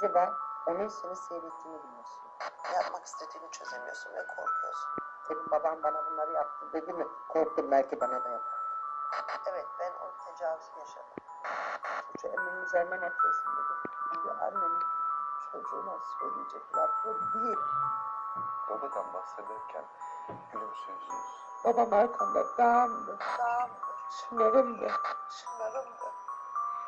dizi var. Onun seni seyrettiğini biliyorsun. Ne yapmak istediğini çözemiyorsun ve korkuyorsun. Senin baban bana bunları yaptı dedi mi? Korktum belki bana da yapar. Evet ben o tecavüzü yaşadım. Çocuğu emmin üzerine nefresin dedi. Şimdi annenin çocuğuna söyleyecek lafı değil. Babadan bahsederken gülümsüyorsunuz. Babam arkanda dağımdı, Dağımdı, sınırımdı. şınarımdı.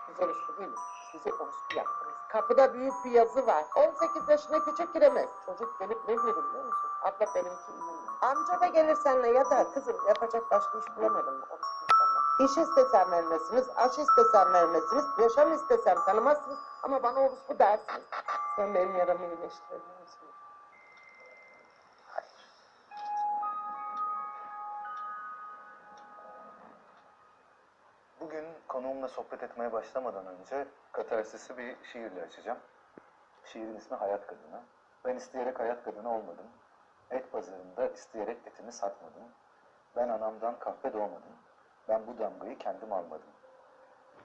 Güzel uslu değil mi? Bize orospu yaptınız. Kapıda büyük bir yazı var. 18 yaşına küçük giremez. Çocuk gelip ne diyor biliyor musun? Abla benimki iyi. Amca da gelir seninle ya da kızım yapacak başka iş sana. İş istesem vermezsiniz, aş istesem vermezsiniz, yaşam istesem tanımazsınız ama bana orospu dersiniz. Sen benim yaramı iyileştirebilir konuğumla sohbet etmeye başlamadan önce katarsisi bir şiirle açacağım. Şiirin ismi Hayat Kadını. Ben isteyerek hayat kadını olmadım. Et pazarında isteyerek etimi satmadım. Ben anamdan kahpe doğmadım. Ben bu damgayı kendim almadım.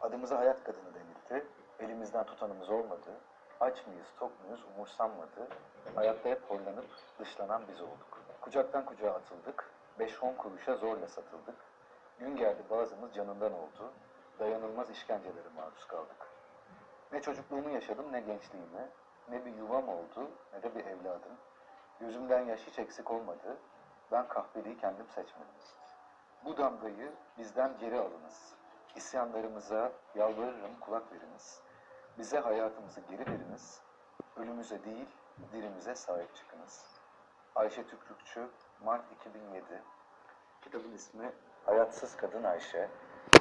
Adımıza hayat kadını denildi. Elimizden tutanımız olmadı. Aç mıyız, tok muyuz umursanmadı. Hayatta hep horlanıp dışlanan biz olduk. Kucaktan kucağa atıldık. 5-10 kuruşa zorla satıldık. Gün geldi bazımız canından oldu. Dayanılmaz işkencelere maruz kaldık. Ne çocukluğumu yaşadım ne gençliğimi. Ne bir yuvam oldu ne de bir evladım. Gözümden yaş hiç eksik olmadı. Ben kahveliği kendim seçmedim. Bu damgayı bizden geri alınız. İsyanlarımıza yalvarırım kulak veriniz. Bize hayatımızı geri veriniz. Ölümüze değil dirimize sahip çıkınız. Ayşe Tükrükçü, Mart 2007. Kitabın ismi Hayatsız Kadın Ayşe.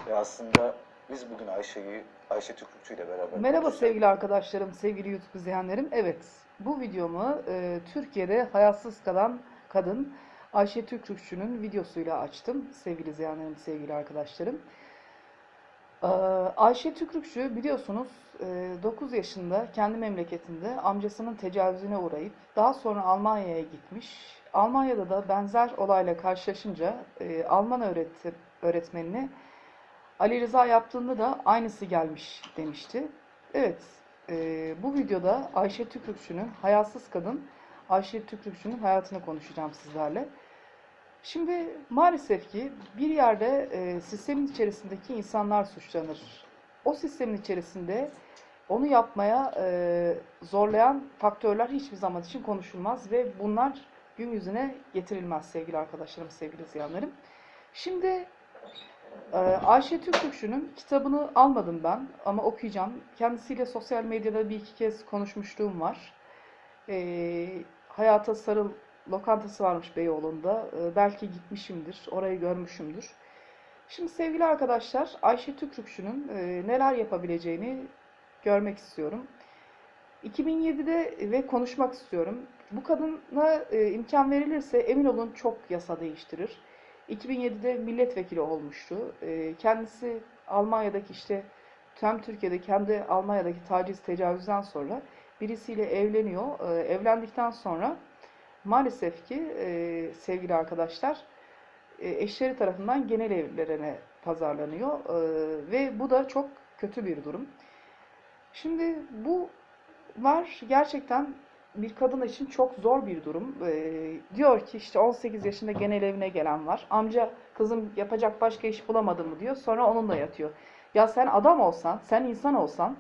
Ve aslında biz bugün Ayşe'yi Ayşe Tükrükçü ile beraber Merhaba sevgili arkadaşlarım, sevgili YouTube izleyenlerim. Evet, bu videomu e, Türkiye'de hayatsız kalan kadın Ayşe Türkçükçü'nün videosuyla açtım. Sevgili izleyenlerim, sevgili arkadaşlarım. Ee, Ayşe Tükrükçü biliyorsunuz e, 9 yaşında kendi memleketinde amcasının tecavüzüne uğrayıp daha sonra Almanya'ya gitmiş. Almanya'da da benzer olayla karşılaşınca e, Alman öğretim, öğretmenine Ali Rıza yaptığında da aynısı gelmiş demişti. Evet, e, bu videoda Ayşe Tükrükçü'nün, hayatsız kadın Ayşe Tükrükçü'nün hayatını konuşacağım sizlerle. Şimdi maalesef ki bir yerde e, sistemin içerisindeki insanlar suçlanır. O sistemin içerisinde onu yapmaya e, zorlayan faktörler hiçbir zaman için konuşulmaz ve bunlar gün yüzüne getirilmez sevgili arkadaşlarım, sevgili izleyenlerim. Şimdi Ayşe Türkçükçü'nün kitabını almadım ben ama okuyacağım. Kendisiyle sosyal medyada bir iki kez konuşmuşluğum var. Ee, Hayata Sarıl lokantası varmış Beyoğlu'nda. Ee, belki gitmişimdir, orayı görmüşümdür. Şimdi sevgili arkadaşlar, Ayşe Türkçükçü'nün e, neler yapabileceğini görmek istiyorum. 2007'de ve konuşmak istiyorum. Bu kadına e, imkan verilirse emin olun çok yasa değiştirir. 2007'de milletvekili olmuştu. Ee, Kendisi Almanya'daki işte hem Türkiye'de hem de Almanya'daki taciz tecavüzden sonra birisiyle evleniyor. Ee, Evlendikten sonra maalesef ki e, sevgili arkadaşlar e, eşleri tarafından genel evlerine pazarlanıyor Ee, ve bu da çok kötü bir durum. Şimdi bu var gerçekten bir kadın için çok zor bir durum. Ee, diyor ki işte 18 yaşında genel evine gelen var. Amca kızım yapacak başka iş bulamadı mı diyor. Sonra onunla yatıyor. Ya sen adam olsan, sen insan olsan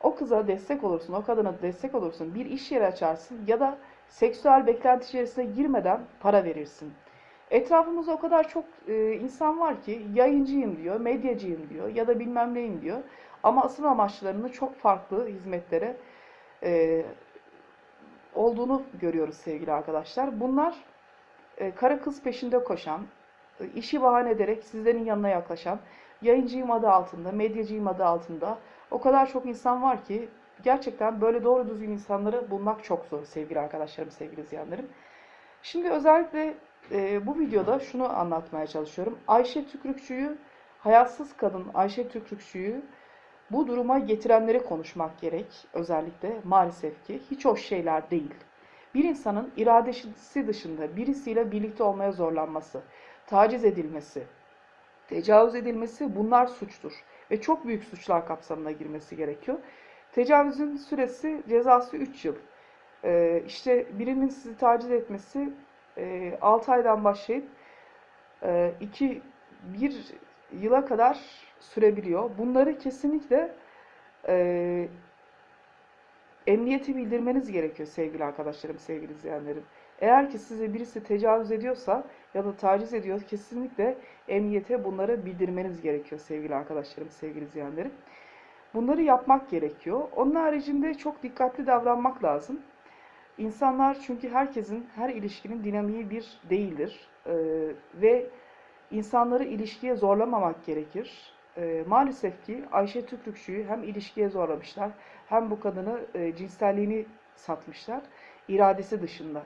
o kıza destek olursun, o kadına destek olursun. Bir iş yeri açarsın ya da seksüel beklenti içerisine girmeden para verirsin. Etrafımızda o kadar çok e, insan var ki yayıncıyım diyor, medyacıyım diyor ya da bilmem neyim diyor. Ama asıl amaçlarını çok farklı hizmetlere e, olduğunu görüyoruz sevgili arkadaşlar. Bunlar e, kara kız peşinde koşan, e, işi bahane ederek sizlerin yanına yaklaşan, yayıncıyım adı altında, medyacıyım adı altında o kadar çok insan var ki gerçekten böyle doğru düzgün insanları bulmak çok zor sevgili arkadaşlarım, sevgili izleyenlerim. Şimdi özellikle e, bu videoda şunu anlatmaya çalışıyorum. Ayşe Tükrükçü'yü, hayatsız kadın Ayşe Tükrükçü'yü bu duruma getirenleri konuşmak gerek. Özellikle maalesef ki hiç hoş şeyler değil. Bir insanın iradesi dışında birisiyle birlikte olmaya zorlanması, taciz edilmesi, tecavüz edilmesi bunlar suçtur. Ve çok büyük suçlar kapsamına girmesi gerekiyor. Tecavüzün süresi cezası 3 yıl. Ee, işte birinin sizi taciz etmesi 6 aydan başlayıp 2 bir yıla kadar sürebiliyor. Bunları kesinlikle e, emniyete bildirmeniz gerekiyor sevgili arkadaşlarım, sevgili izleyenlerim. Eğer ki size birisi tecavüz ediyorsa ya da taciz ediyor kesinlikle emniyete bunları bildirmeniz gerekiyor sevgili arkadaşlarım, sevgili izleyenlerim. Bunları yapmak gerekiyor. Onun haricinde çok dikkatli davranmak lazım. İnsanlar çünkü herkesin, her ilişkinin dinamiği bir değildir. Ee, ve insanları ilişkiye zorlamamak gerekir. Ee, maalesef ki Ayşe Tükrükçü'yü hem ilişkiye zorlamışlar hem bu kadını e, cinselliğini satmışlar iradesi dışında.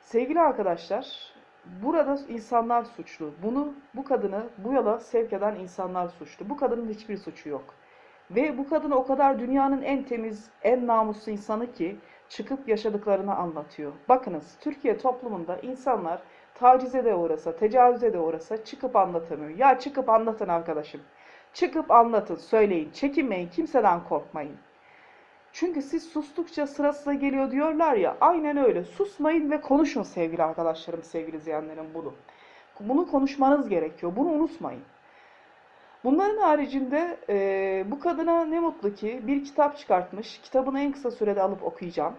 Sevgili arkadaşlar, burada insanlar suçlu. Bunu bu kadını bu yola sevk eden insanlar suçlu. Bu kadının hiçbir suçu yok. Ve bu kadın o kadar dünyanın en temiz, en namuslu insanı ki çıkıp yaşadıklarını anlatıyor. Bakınız Türkiye toplumunda insanlar tacize de uğrasa, tecavüze de uğrasa çıkıp anlatamıyor. Ya çıkıp anlatın arkadaşım. Çıkıp anlatın, söyleyin, çekinmeyin, kimseden korkmayın. Çünkü siz sustukça sırasına geliyor diyorlar ya, aynen öyle. Susmayın ve konuşun sevgili arkadaşlarım, sevgili izleyenlerim bunu. Bunu konuşmanız gerekiyor, bunu unutmayın. Bunların haricinde e, bu kadına ne mutlu ki bir kitap çıkartmış. Kitabını en kısa sürede alıp okuyacağım.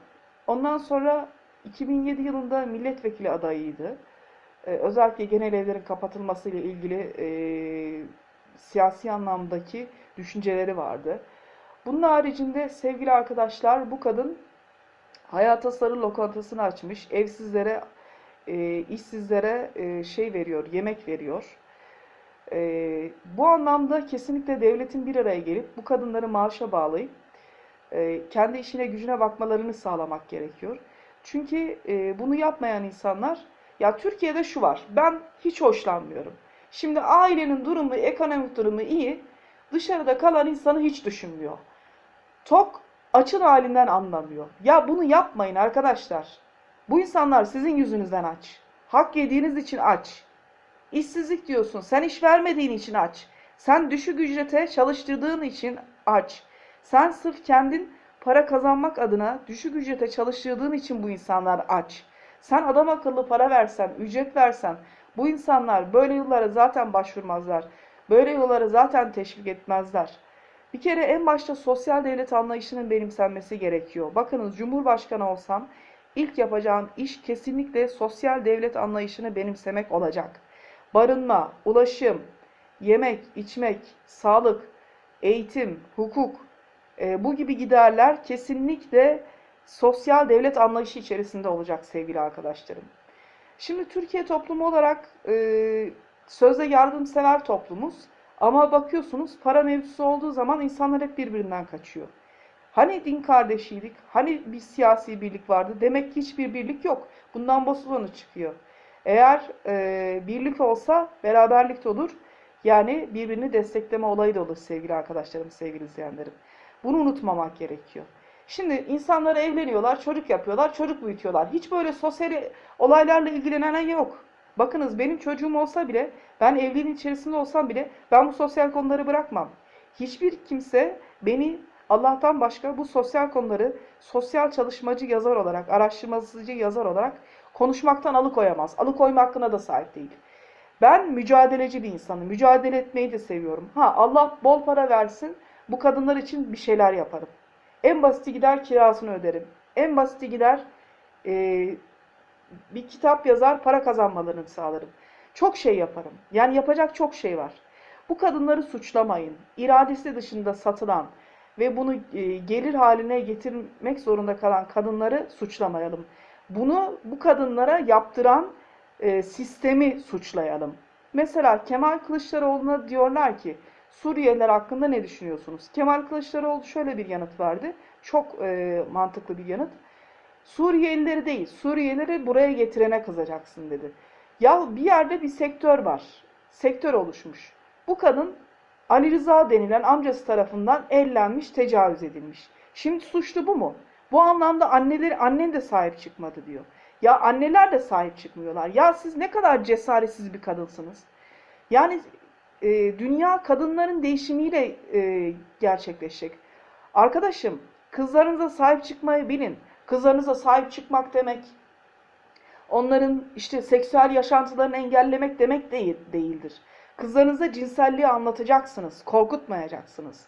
Ondan sonra 2007 yılında milletvekili adayıydı. E, özellikle genel evlerin kapatılmasıyla ilgili e, siyasi anlamdaki düşünceleri vardı. Bunun haricinde sevgili arkadaşlar bu kadın Hayata Sarı lokantasını açmış. Evsizlere, e, işsizlere e, şey veriyor, yemek veriyor. E, bu anlamda kesinlikle devletin bir araya gelip bu kadınları maaşa bağlayıp e, kendi işine gücüne bakmalarını sağlamak gerekiyor. Çünkü e, bunu yapmayan insanlar, ya Türkiye'de şu var, ben hiç hoşlanmıyorum. Şimdi ailenin durumu, ekonomik durumu iyi, dışarıda kalan insanı hiç düşünmüyor. Tok açın halinden anlamıyor. Ya bunu yapmayın arkadaşlar. Bu insanlar sizin yüzünüzden aç. Hak yediğiniz için aç. İşsizlik diyorsun. Sen iş vermediğin için aç. Sen düşük ücrete çalıştırdığın için aç. Sen sırf kendin para kazanmak adına düşük ücrete çalıştırdığın için bu insanlar aç. Sen adam akıllı para versen, ücret versen bu insanlar böyle yollara zaten başvurmazlar. Böyle yollara zaten teşvik etmezler. Bir kere en başta sosyal devlet anlayışının benimsenmesi gerekiyor. Bakınız Cumhurbaşkanı olsam ilk yapacağım iş kesinlikle sosyal devlet anlayışını benimsemek olacak. Barınma, ulaşım, yemek, içmek, sağlık, eğitim, hukuk e, bu gibi giderler kesinlikle sosyal devlet anlayışı içerisinde olacak sevgili arkadaşlarım. Şimdi Türkiye toplumu olarak e, sözde yardımsever toplumuz. Ama bakıyorsunuz para mevzusu olduğu zaman insanlar hep birbirinden kaçıyor. Hani din kardeşiydik, hani bir siyasi birlik vardı. Demek ki hiçbir birlik yok. Bundan basılanı çıkıyor. Eğer e, birlik olsa beraberlik de olur. Yani birbirini destekleme olayı da olur sevgili arkadaşlarım, sevgili izleyenlerim. Bunu unutmamak gerekiyor. Şimdi insanlar evleniyorlar, çocuk yapıyorlar, çocuk büyütüyorlar. Hiç böyle sosyal olaylarla ilgilenen yok. Bakınız benim çocuğum olsa bile, ben evliliğin içerisinde olsam bile ben bu sosyal konuları bırakmam. Hiçbir kimse beni Allah'tan başka bu sosyal konuları sosyal çalışmacı yazar olarak, araştırmacı yazar olarak konuşmaktan alıkoyamaz. Alıkoyma hakkına da sahip değil. Ben mücadeleci bir insanım. Mücadele etmeyi de seviyorum. Ha Allah bol para versin. Bu kadınlar için bir şeyler yaparım. En basiti gider kirasını öderim. En basiti gider e, bir kitap yazar para kazanmalarını sağlarım. Çok şey yaparım. Yani yapacak çok şey var. Bu kadınları suçlamayın. İradesi dışında satılan ve bunu e, gelir haline getirmek zorunda kalan kadınları suçlamayalım. Bunu bu kadınlara yaptıran e, sistemi suçlayalım. Mesela Kemal Kılıçdaroğlu'na diyorlar ki Suriyeliler hakkında ne düşünüyorsunuz? Kemal Kılıçdaroğlu şöyle bir yanıt verdi. Çok e, mantıklı bir yanıt. Suriyelileri değil, Suriyelileri buraya getirene kızacaksın dedi. Ya bir yerde bir sektör var. Sektör oluşmuş. Bu kadın Ali Rıza denilen amcası tarafından ellenmiş, tecavüz edilmiş. Şimdi suçlu bu mu? Bu anlamda anneleri annen de sahip çıkmadı diyor. Ya anneler de sahip çıkmıyorlar. Ya siz ne kadar cesaretsiz bir kadınsınız. Yani e, dünya kadınların değişimiyle e, gerçekleşecek. Arkadaşım, kızlarınıza sahip çıkmayı bilin. Kızlarınıza sahip çıkmak demek onların işte seksüel yaşantılarını engellemek demek değil, değildir. Kızlarınıza cinselliği anlatacaksınız, korkutmayacaksınız.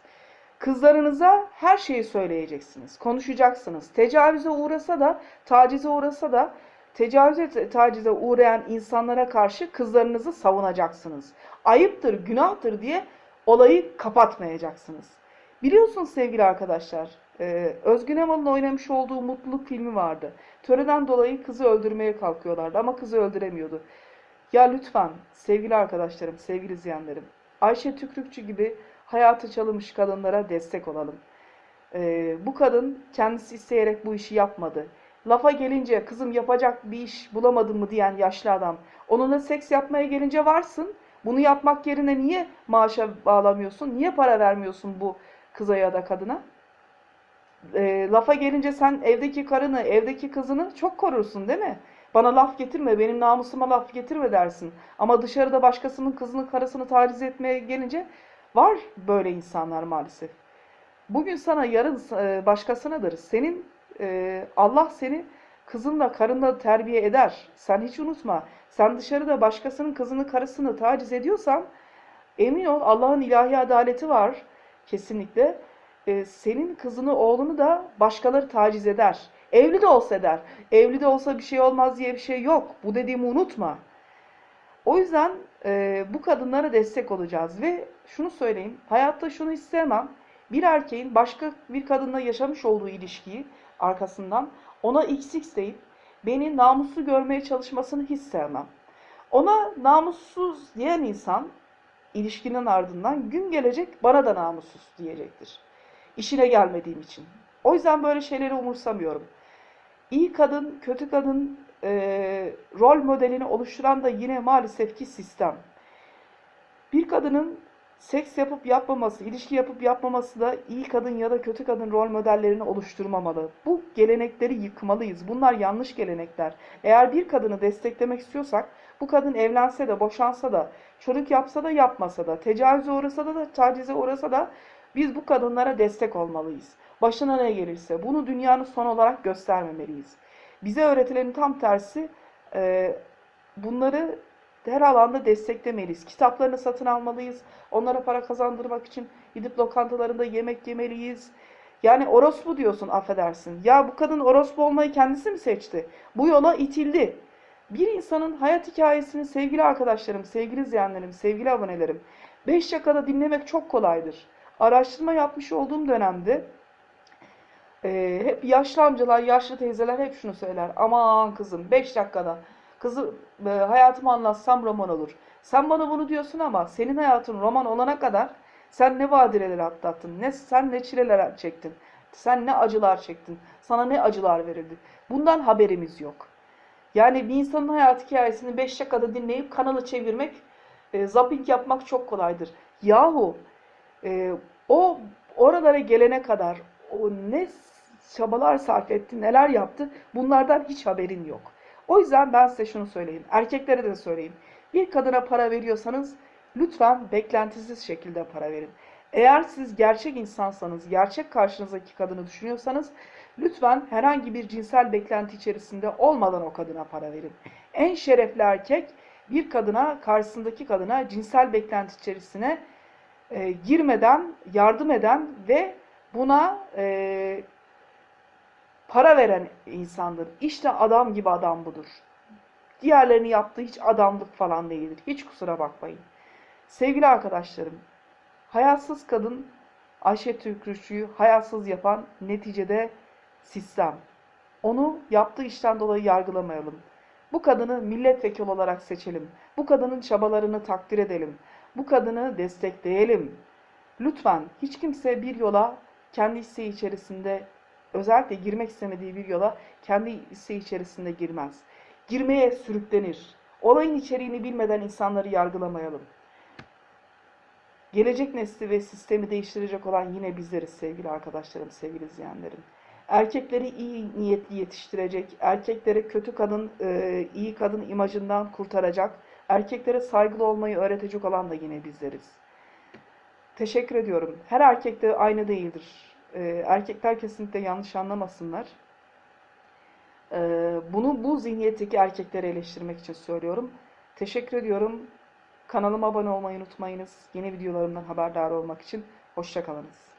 Kızlarınıza her şeyi söyleyeceksiniz, konuşacaksınız. Tecavüze uğrasa da, tacize uğrasa da, tecavüze, tacize uğrayan insanlara karşı kızlarınızı savunacaksınız. Ayıptır, günahtır diye olayı kapatmayacaksınız. Biliyorsunuz sevgili arkadaşlar, Özgün Emal'ın oynamış olduğu Mutluluk filmi vardı. Töreden dolayı kızı öldürmeye kalkıyorlardı ama kızı öldüremiyordu. Ya lütfen sevgili arkadaşlarım, sevgili izleyenlerim, Ayşe Tükrükçü gibi hayatı çalınmış kadınlara destek olalım. Ee, bu kadın kendisi isteyerek bu işi yapmadı. Lafa gelince kızım yapacak bir iş bulamadın mı diyen yaşlı adam. Onunla seks yapmaya gelince varsın. Bunu yapmak yerine niye maaşa bağlamıyorsun? Niye para vermiyorsun bu kıza ya da kadına? Ee, lafa gelince sen evdeki karını, evdeki kızını çok korursun değil mi? Bana laf getirme, benim namusuma laf getirme dersin. Ama dışarıda başkasının kızını, karısını taciz etmeye gelince var böyle insanlar maalesef. Bugün sana, yarın e, başkasınadır. Senin e, Allah seni kızınla, karınla terbiye eder. Sen hiç unutma. Sen dışarıda başkasının kızını, karısını taciz ediyorsan emin ol Allah'ın ilahi adaleti var kesinlikle. E, senin kızını, oğlunu da başkaları taciz eder. Evli de olsa eder. Evli de olsa bir şey olmaz diye bir şey yok. Bu dediğimi unutma. O yüzden e, bu kadınlara destek olacağız ve şunu söyleyeyim. Hayatta şunu istemem. Bir erkeğin başka bir kadınla yaşamış olduğu ilişkiyi arkasından ona XX deyip beni namuslu görmeye çalışmasını hiç sevmem. Ona namussuz diyen insan ilişkinin ardından gün gelecek bana da namussuz diyecektir. İşine gelmediğim için. O yüzden böyle şeyleri umursamıyorum. İyi kadın, kötü kadın e, rol modelini oluşturan da yine maalesef ki sistem. Bir kadının seks yapıp yapmaması, ilişki yapıp yapmaması da iyi kadın ya da kötü kadın rol modellerini oluşturmamalı. Bu gelenekleri yıkmalıyız. Bunlar yanlış gelenekler. Eğer bir kadını desteklemek istiyorsak, bu kadın evlense de, boşansa da, çocuk yapsa da yapmasa da, tecavüze uğrasa da, da tacize uğrasa da biz bu kadınlara destek olmalıyız. Başına ne gelirse bunu dünyanın son olarak göstermemeliyiz. Bize öğretilenin tam tersi e, bunları her alanda desteklemeliyiz. Kitaplarını satın almalıyız. Onlara para kazandırmak için gidip lokantalarında yemek yemeliyiz. Yani orospu diyorsun affedersin. Ya bu kadın orospu olmayı kendisi mi seçti? Bu yola itildi. Bir insanın hayat hikayesini sevgili arkadaşlarım, sevgili izleyenlerim, sevgili abonelerim 5 dakikada dinlemek çok kolaydır. Araştırma yapmış olduğum dönemde e, hep yaşlı amcalar, yaşlı teyzeler hep şunu söyler. Aman kızım 5 dakikada kızı e, hayatımı anlatsam roman olur. Sen bana bunu diyorsun ama senin hayatın roman olana kadar sen ne badireler atlattın, ne sen ne çileler çektin, sen ne acılar çektin, sana ne acılar verildi. Bundan haberimiz yok. Yani bir insanın hayat hikayesini 5 dakikada dinleyip kanalı çevirmek, e, zapping yapmak çok kolaydır. Yahu e, o oralara gelene kadar o ne çabalar sarf etti, neler yaptı bunlardan hiç haberin yok. O yüzden ben size şunu söyleyeyim. Erkeklere de söyleyeyim. Bir kadına para veriyorsanız lütfen beklentisiz şekilde para verin. Eğer siz gerçek insansanız, gerçek karşınızdaki kadını düşünüyorsanız lütfen herhangi bir cinsel beklenti içerisinde olmadan o kadına para verin. En şerefli erkek bir kadına, karşısındaki kadına cinsel beklenti içerisine e, girmeden, yardım eden ve buna e, para veren insandır. İşte adam gibi adam budur. Diğerlerini yaptığı hiç adamlık falan değildir. Hiç kusura bakmayın. Sevgili arkadaşlarım, hayatsız kadın Ayşe Türkrüşçü'yü hayatsız yapan neticede sistem. Onu yaptığı işten dolayı yargılamayalım. Bu kadını milletvekili olarak seçelim. Bu kadının çabalarını takdir edelim. Bu kadını destekleyelim. Lütfen hiç kimse bir yola kendi isteği içerisinde özellikle girmek istemediği bir yola kendi isteği içerisinde girmez. Girmeye sürüklenir. Olayın içeriğini bilmeden insanları yargılamayalım. Gelecek nesli ve sistemi değiştirecek olan yine bizleriz sevgili arkadaşlarım, sevgili izleyenlerim. Erkekleri iyi niyetli yetiştirecek, erkeklere kötü kadın, e, iyi kadın imajından kurtaracak, erkeklere saygılı olmayı öğretecek olan da yine bizleriz. Teşekkür ediyorum. Her erkek de aynı değildir. Ee, erkekler kesinlikle yanlış anlamasınlar. Ee, bunu bu zihniyetteki erkekleri eleştirmek için söylüyorum. Teşekkür ediyorum. Kanalıma abone olmayı unutmayınız. Yeni videolarımdan haberdar olmak için. Hoşçakalınız.